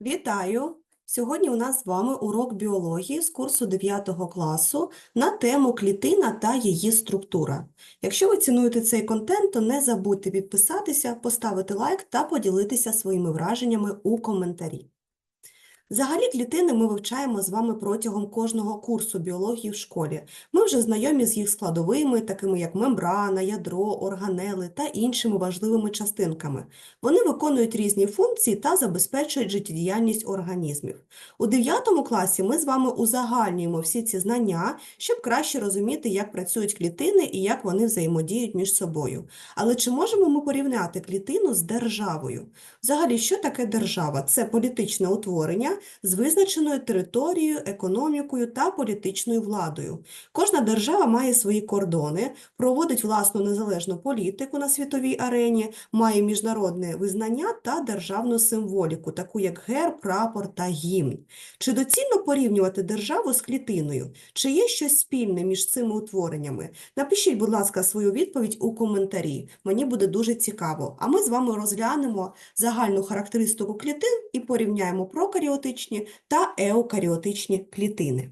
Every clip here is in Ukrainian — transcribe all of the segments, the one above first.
Вітаю! Сьогодні у нас з вами урок біології з курсу 9 класу на тему клітина та її структура. Якщо ви цінуєте цей контент, то не забудьте підписатися, поставити лайк та поділитися своїми враженнями у коментарі. Взагалі клітини ми вивчаємо з вами протягом кожного курсу біології в школі. Ми вже знайомі з їх складовими, такими як мембрана, ядро, органели та іншими важливими частинками. Вони виконують різні функції та забезпечують життєдіяльність організмів. У 9 класі ми з вами узагальнюємо всі ці знання, щоб краще розуміти, як працюють клітини і як вони взаємодіють між собою. Але чи можемо ми порівняти клітину з державою? Взагалі, що таке держава? Це політичне утворення з визначеною територією, економікою та політичною владою. Кожна держава має свої кордони, проводить власну незалежну політику на світовій арені, має міжнародне визнання та державну символіку, таку як герб, прапор та гімн. Чи доцільно порівнювати державу з клітиною? Чи є щось спільне між цими утвореннями? Напишіть, будь ласка, свою відповідь у коментарі. Мені буде дуже цікаво. А ми з вами розглянемо загальну характеристику клітин і порівняємо прокаріотичні та еукаріотичні клітини.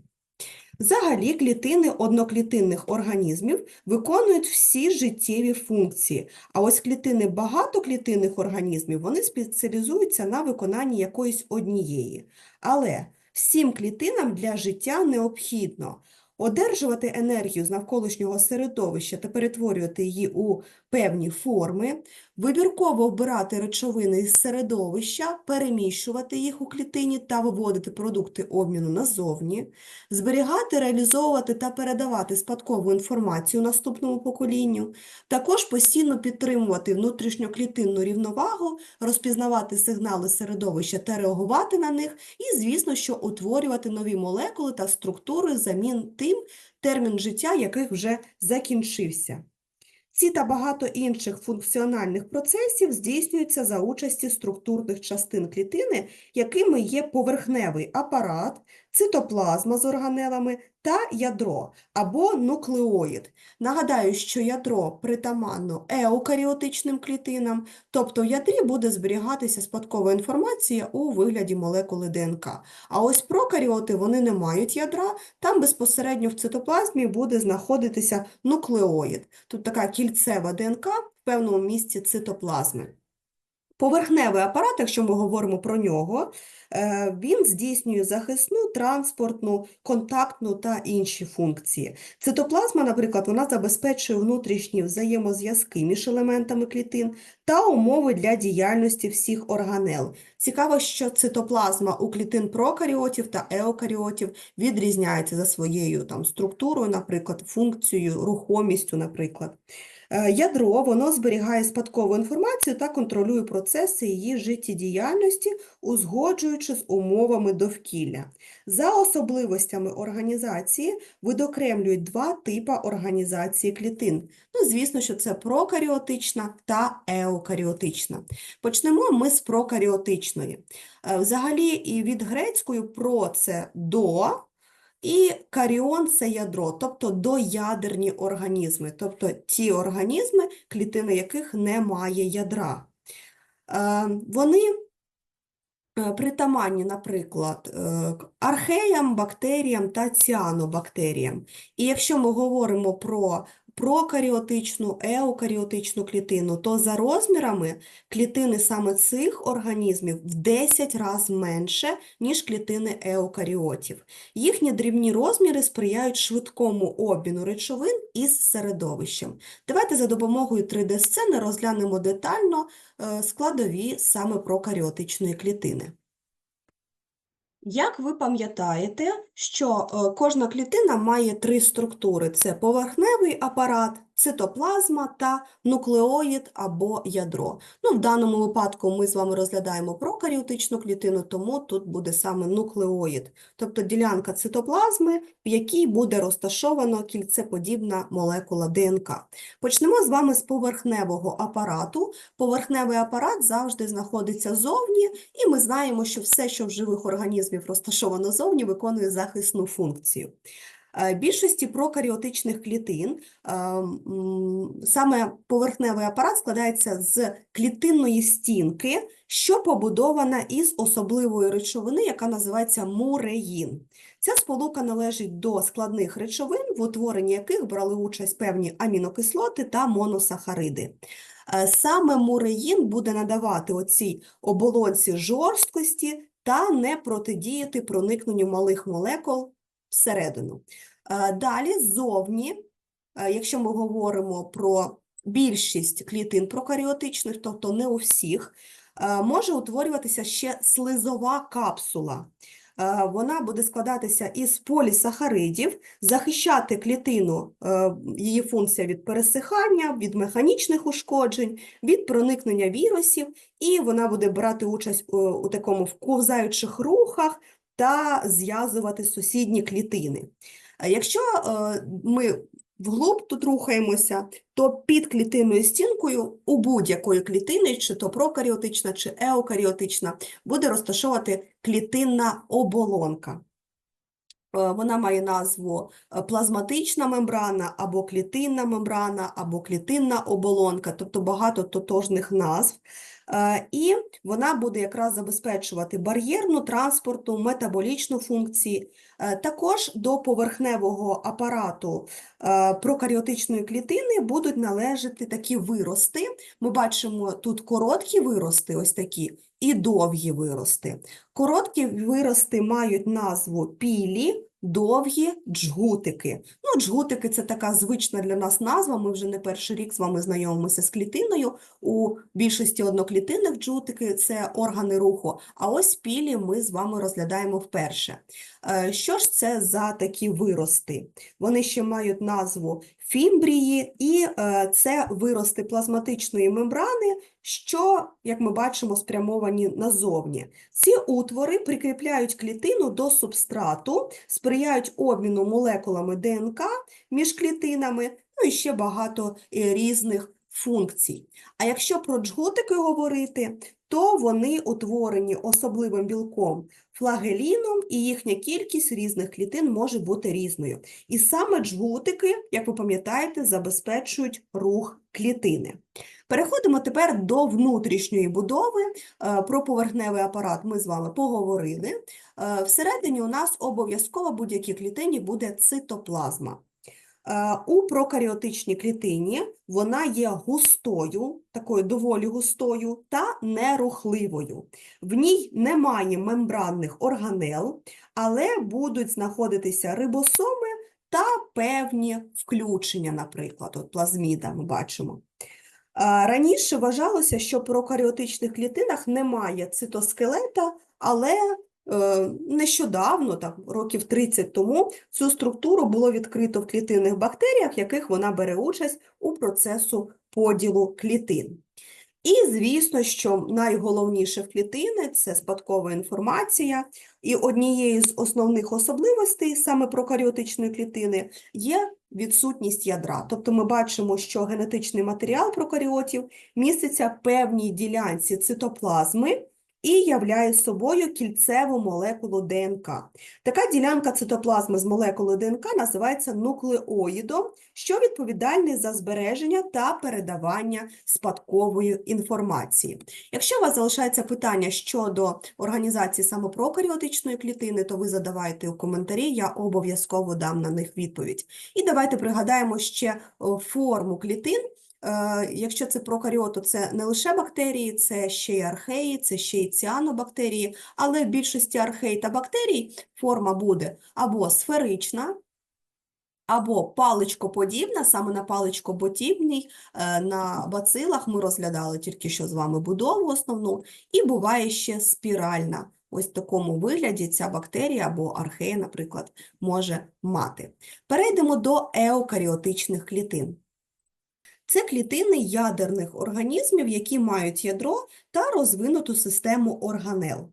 Взагалі, клітини одноклітинних організмів виконують всі життєві функції, а ось клітини багатоклітинних організмів вони спеціалізуються на виконанні якоїсь однієї. Але всім клітинам для життя необхідно одержувати енергію з навколишнього середовища та перетворювати її у певні форми, вибірково вбирати речовини із середовища, переміщувати їх у клітині та виводити продукти обміну назовні, зберігати, реалізовувати та передавати спадкову інформацію наступному поколінню, також постійно підтримувати внутрішньоклітинну рівновагу, розпізнавати сигнали середовища та реагувати на них, і, звісно, що утворювати нові молекули та структури замін тим, термін життя яких вже закінчився. Ці та багато інших функціональних процесів здійснюються за участі структурних частин клітини, якими є поверхневий апарат, цитоплазма з органелами та ядро або нуклеоїд. Нагадаю, що ядро притаманно еукаріотичним клітинам, тобто в ядрі буде зберігатися спадкова інформація у вигляді молекули ДНК. А ось прокаріоти вони не мають ядра, там безпосередньо в цитоплазмі буде знаходитися нуклеоїд. Тут така кільцева ДНК в певному місці цитоплазми. Поверхневий апарат, якщо ми говоримо про нього, е, він здійснює захисну, транспортну, контактну та інші функції. Цитоплазма, наприклад, вона забезпечує внутрішні взаємозв'язки між елементами клітин та умови для діяльності всіх органел. Цікаво, що цитоплазма у клітин прокаріотів та еукаріотів відрізняється за своєю там, структурою, наприклад, функцією, рухомістю, наприклад. Е, Ядро воно зберігає спадкову інформацію та контролює процеси її життєдіяльності, узгоджуючи з умовами довкілля. За особливостями організації видокремлюють два типи організації клітин. Ну, звісно, що це прокаріотична та еукаріотична. Почнемо ми з прокаріотичної. Е, Взагалі, і від грецької про це до. І каріон це ядро, тобто доядерні організми, тобто ті організми, клітини яких немає ядра. Е, Вони е, притаманні, наприклад, е, археям, бактеріям та ціанобактеріям. І якщо ми говоримо про прокаріотичну, еукаріотичну клітину, то за розмірами клітини саме цих організмів в 10 разів менше, ніж клітини еукаріотів. Їхні дрібні розміри сприяють швидкому обміну речовин із середовищем. Давайте за допомогою 3D-сцени розглянемо детально е, складові саме прокаріотичної клітини. Як ви пам'ятаєте, що е, кожна клітина має три структури: це поверхневий апарат, цитоплазма та нуклеоїд або ядро. Ну, в даному випадку ми з вами розглядаємо прокаріотичну клітину, тому тут буде саме нуклеоїд, тобто ділянка цитоплазми, в якій буде розташовано кільцеподібна молекула ДНК. Почнемо з вами з поверхневого апарату. Поверхневий апарат завжди знаходиться зовні, і ми знаємо, що все, що в живих організмів розташовано зовні, виконує захисну функцію. Е, Більшості прокаріотичних клітин е, саме поверхневий апарат складається з клітинної стінки, що побудована із особливої речовини, яка називається муреїн. Ця сполука належить до складних речовин, в утворенні яких брали участь певні амінокислоти та моносахариди. Е, Саме муреїн буде надавати оцій оболонці жорсткості та не протидіяти проникненню малих молекул всередину. Е, Далі ззовні, е, якщо ми говоримо про більшість клітин прокаріотичних, тобто не у всіх, е, може утворюватися ще слизова капсула. Вона буде складатися із полісахаридів, захищати клітину, її функція від пересихання, від механічних ушкоджень, від проникнення вірусів, і вона буде брати участь у, такому вковзаючих рухах та зв'язувати сусідні клітини. Е, Якщо е, ми вглуб тут рухаємося, то під клітинною стінкою у будь-якої клітини, чи то прокаріотична, чи еукаріотична, буде розташовувати клітинна оболонка. Е, Вона має назву плазматична мембрана, або клітинна мембрана, або клітинна оболонка, тобто багато тотожних назв. Е, І вона буде якраз забезпечувати бар'єрну, транспортну, метаболічну функції. Е, Також до поверхневого апарату е, прокаріотичної клітини будуть належати такі вирости. Ми бачимо тут короткі вирости, ось такі, і довгі вирости. Короткі вирости мають назву пілі, довгі джгутики. Ну, джгутики – це така звична для нас назва, ми вже не перший рік з вами знайомимося з клітиною. У більшості одноклітинних джгутики – це органи руху, а ось пілі ми з вами розглядаємо вперше. Е, Що ж це за такі вирости? Вони ще мають назву фімбрії, і е, це вирости плазматичної мембрани, що, як ми бачимо, спрямовані назовні. Ці утвори прикріпляють клітину до субстрату, сприяють обміну молекулами ДНК між клітинами, ну і ще багато е, різних функцій. А якщо про джгутики говорити, то вони утворені особливим білком флагеліном, і їхня кількість різних клітин може бути різною. І саме джгутики, як ви пам'ятаєте, забезпечують рух клітини. Переходимо тепер до внутрішньої будови. Е, Про поверхневий апарат ми з вами поговорили. Е, Всередині у нас обов'язково будь-якій клітині буде цитоплазма. Е, У прокаріотичній клітині вона є густою, такою доволі густою та нерухливою. В ній немає мембранних органел, але будуть знаходитися рибосоми та певні включення, наприклад, от плазміда ми бачимо. Раніше вважалося, що в прокаріотичних клітинах немає цитоскелета, але е, нещодавно, так, років 30 тому, цю структуру було відкрито в клітинних бактеріях, яких вона бере участь у процесу поділу клітин. І, звісно, що найголовніше в клітини – це спадкова інформація, і однією з основних особливостей саме прокаріотичної клітини є відсутність ядра. Тобто ми бачимо, що генетичний матеріал прокаріотів міститься в певній ділянці цитоплазми і являє собою кільцеву молекулу ДНК. Така ділянка цитоплазми з молекулою ДНК називається нуклеоїдом, що відповідальний за збереження та передавання спадкової інформації. Якщо у вас залишається питання щодо організації саме прокаріотичної клітини, то ви задавайте у коментарі, я обов'язково дам на них відповідь. І давайте пригадаємо ще форму клітин. Е, Якщо це прокаріот, то це не лише бактерії, це ще й археї, це ще й ціанобактерії, але в більшості архей та бактерій форма буде або сферична, або паличкоподібна, саме на паличкоподібній, е, на бацилах ми розглядали тільки що з вами будову основну, і буває ще спіральна. Ось в такому вигляді ця бактерія або архея, наприклад, може мати. Перейдемо до еукаріотичних клітин. Це клітини ядерних організмів, які мають ядро та розвинуту систему органел.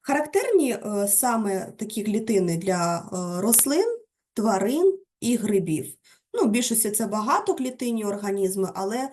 Характерні е, саме такі клітини для е, рослин, тварин і грибів. Ну, більшості це багатоклітинні організми, але,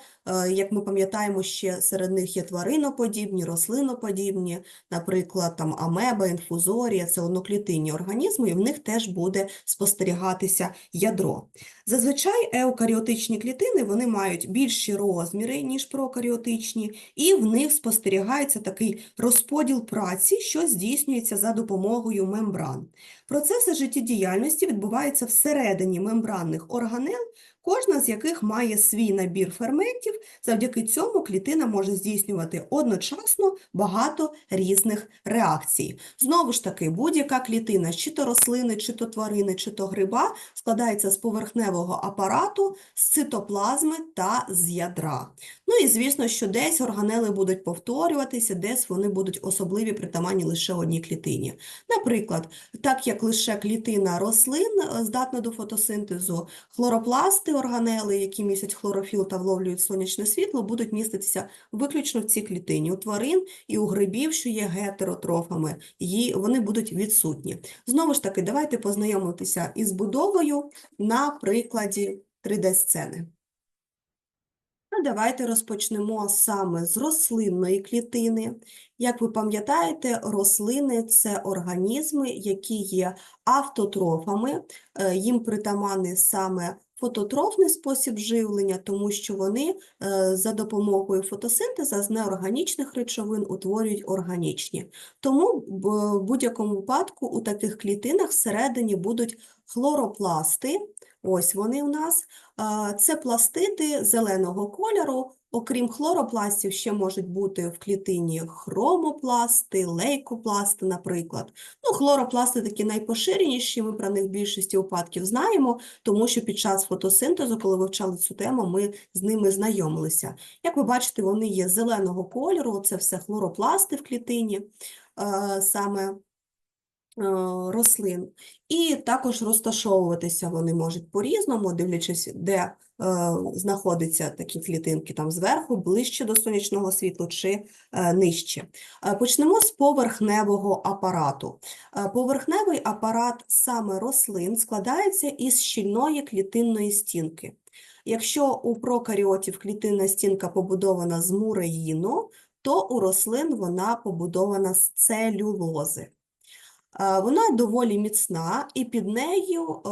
як ми пам'ятаємо, ще серед них є твариноподібні, рослиноподібні, наприклад, там амеба, інфузорія, це одноклітинні організми, і в них теж буде спостерігатися ядро. Зазвичай еукаріотичні клітини вони мають більші розміри, ніж прокаріотичні, і в них спостерігається такий розподіл праці, що здійснюється за допомогою мембран. Процеси життєдіяльності відбуваються всередині мембранних органел, кожна з яких має свій набір ферментів. Завдяки цьому клітина може здійснювати одночасно багато різних реакцій. Знову ж таки, будь-яка клітина, чи то рослини, чи то тварини, чи то гриба, складається з поверхневого апарату, з цитоплазми та з ядра. Ну і звісно, що десь органели будуть повторюватися, десь вони будуть особливі притаманні лише одній клітині. Наприклад, так як лише клітина рослин е, здатна до фотосинтезу, хлоропласти органели, які містять хлорофіл та вловлюють сонячне світло, будуть міститися виключно в цій клітині. У тварин і у грибів, що є гетеротрофами, її, вони будуть відсутні. Знову ж таки, давайте познайомитися із будовою на прикладі 3D-сцени. Ну, Давайте розпочнемо саме з рослинної клітини. Як ви пам'ятаєте, рослини – це організми, які є автотрофами, е, їм притаманний саме фототрофний спосіб живлення, тому що вони е, за допомогою фотосинтеза з неорганічних речовин утворюють органічні. Тому в будь-якому випадку у таких клітинах всередині будуть хлоропласти, ось вони у нас, Це пластиди зеленого кольору. Окрім хлоропластів, ще можуть бути в клітині хромопласти, лейкопласти, наприклад. Ну, хлоропласти такі найпоширеніші, ми про них в більшості випадків знаємо, тому що під час фотосинтезу, коли вивчали цю тему, ми з ними знайомилися. Як ви бачите, вони є зеленого кольору, це все хлоропласти в клітині, е, саме рослин. І також розташовуватися вони можуть по-різному, дивлячись, де е, знаходяться такі клітинки там зверху, ближче до сонячного світла чи е, нижче. Е, Почнемо з поверхневого апарату. Е, Поверхневий апарат саме рослин складається із щільної клітинної стінки. Якщо у прокаріотів клітинна стінка побудована з муреїну, то у рослин вона побудована з целюлози. Е, Вона доволі міцна, і під нею е,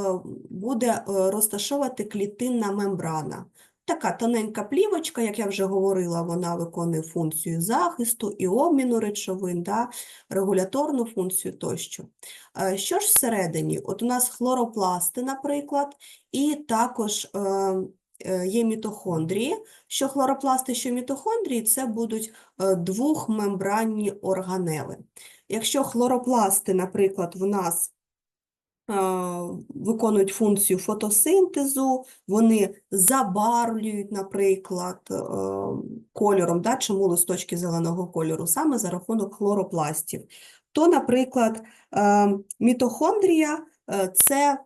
буде е, розташовувати клітинна мембрана. Така тоненька плівочка, як я вже говорила, вона виконує функцію захисту і обміну речовин, да, регуляторну функцію тощо. Що ж всередині? От у нас хлоропласти, наприклад, і також є мітохондрії. Що хлоропласти, що мітохондрії – це будуть двохмембранні органели. Якщо хлоропласти, наприклад, в нас е, виконують функцію фотосинтезу, вони забарвлюють, наприклад, е, кольором, да, чому листочки зеленого кольору, саме за рахунок хлоропластів, то, наприклад, е, мітохондрія це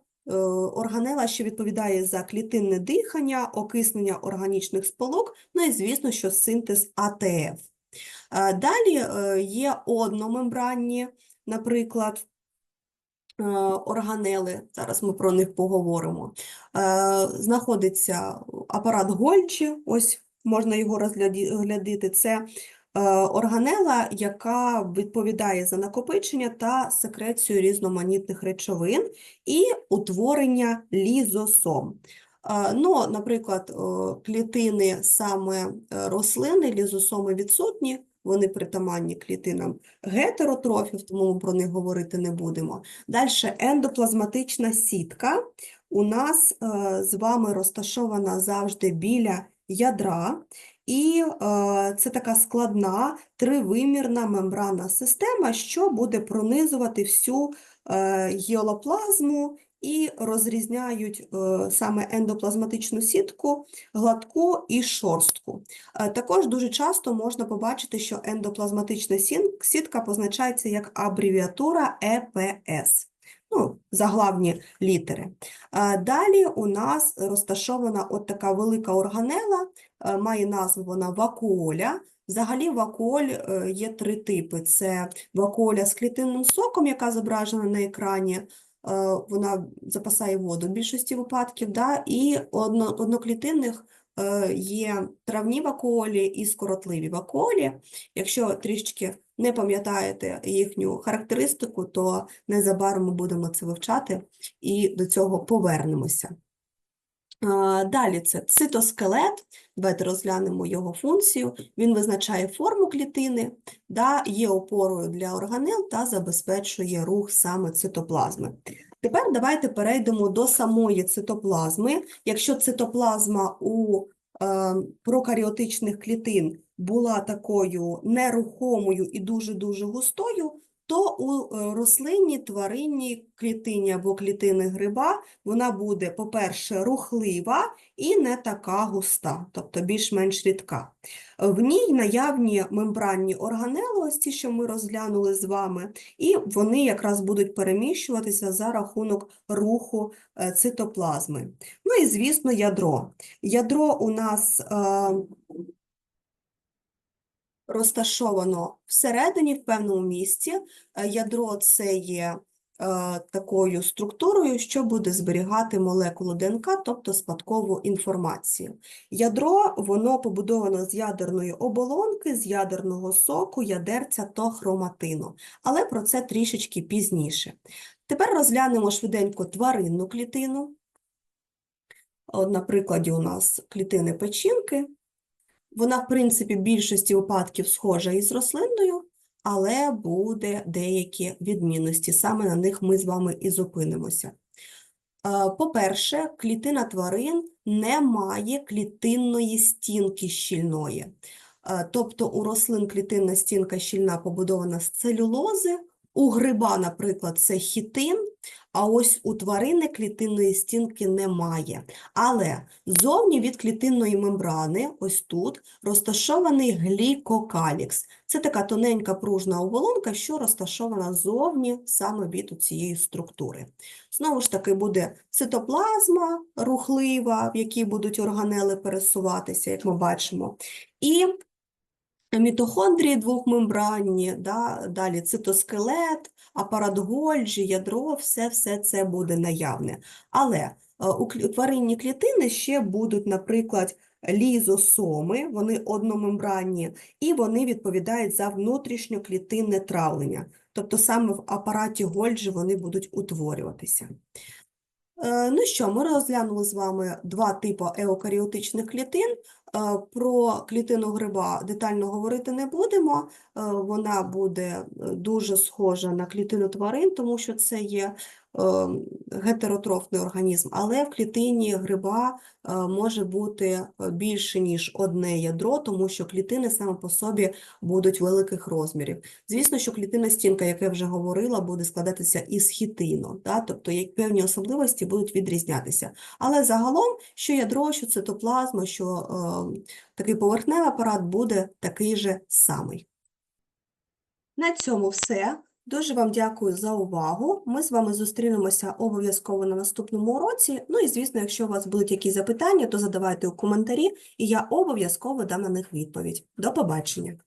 органела, що відповідає за клітинне дихання, окиснення органічних сполук, ну і, звісно, що синтез АТФ. Далі е, є одномембранні, наприклад, е, органели, зараз ми про них поговоримо. Е, Знаходиться апарат Гольчі, ось можна його розглядати. Це органела, яка відповідає за накопичення та секрецію різноманітних речовин і утворення лізосом. Ну, наприклад, клітини саме е, рослини, лізосоми відсутні, вони притаманні клітинам гетеротрофів, тому ми про них говорити не будемо. Далі ендоплазматична сітка у нас е, з вами розташована завжди біля ядра, і е, це така складна тривимірна мембранна система, що буде пронизувати всю гіолоплазму і розрізняють е, саме ендоплазматичну сітку, гладку і шорстку. Е, Також дуже часто можна побачити, що ендоплазматична сітка позначається як абревіатура ЕПС. Ну, заглавні літери. Е, Далі у нас розташована от така велика органела, має назву вона вакуоля. Взагалі вакуоль є три типи. Це вакуоля з клітинним соком, яка зображена на екрані, вона запасає воду в більшості випадків, да, і одно, одноклітинних е, є травні вакуолі і скоротливі вакуолі. Якщо трішечки не пам'ятаєте їхню характеристику, то незабаром ми будемо це вивчати і до цього повернемося. Далі це цитоскелет. Давайте розглянемо його функцію. Він визначає форму клітини, да, є опорою для органел та забезпечує рух саме цитоплазми. Тепер давайте перейдемо до самої цитоплазми. Якщо цитоплазма у е, прокаріотичних клітин була такою нерухомою і дуже-дуже густою, то у е, рослинній тваринній клітині або клітини гриба вона буде, по-перше, рухлива і не така густа, тобто більш-менш рідка. В ній наявні мембранні органели, ось ті, що ми розглянули з вами, і вони якраз будуть переміщуватися за рахунок руху е, цитоплазми. Ну і, звісно, ядро. Ядро у нас е, розташовано всередині, в певному місці. Е, Ядро це є е, такою структурою, що буде зберігати молекулу ДНК, тобто спадкову інформацію. Ядро воно побудовано з ядерної оболонки, з ядерного соку, ядерця та хроматину. Але про це трішечки пізніше. Тепер розглянемо швиденько тваринну клітину. От, на прикладі у нас клітини печінки. Вона, в принципі, в більшості випадків схожа із рослинною, але буде деякі відмінності. Саме на них ми з вами і зупинимося. Е, По-перше, клітина тварин не має клітинної стінки щільної. Е, Тобто у рослин клітинна стінка щільна побудована з целюлози, у гриба, наприклад, це хітин, а ось у тварини клітинної стінки немає. Але зовні від клітинної мембрани, ось тут, розташований глікокалікс. Це така тоненька пружна оболонка, що розташована зовні саме від цієї структури. Знову ж таки, буде цитоплазма рухлива, в якій будуть органели пересуватися, як ми бачимо. І мітохондрії двохмембранні, да, далі цитоскелет, апарат Гольджі, ядро, все, все це буде наявне. Але е, у тваринні клітини ще будуть, наприклад, лізосоми, вони одномембранні, і вони відповідають за внутрішньоклітинне травлення. Тобто саме в апараті Гольджі вони будуть утворюватися. Е, Ну що, ми розглянули з вами два типи еукаріотичних клітин. Е, Про клітину гриба детально говорити не будемо. Е, Вона буде дуже схожа на клітину тварин, тому що це є гетеротрофний організм, але в клітині гриба е, може бути е, більше, ніж одне ядро, тому що клітини саме по собі будуть великих розмірів. Звісно, що клітинна стінка, як я вже говорила, буде складатися із хітину, да? тобто як певні особливості будуть відрізнятися. Але загалом, що ядро, що цитоплазма, що е, такий поверхневий апарат буде такий же самий. На цьому все. Дуже вам дякую за увагу. Ми з вами зустрінемося обов'язково на наступному уроці. Ну і, звісно, якщо у вас будуть якісь запитання, то задавайте у коментарі, і я обов'язково дам на них відповідь. До побачення!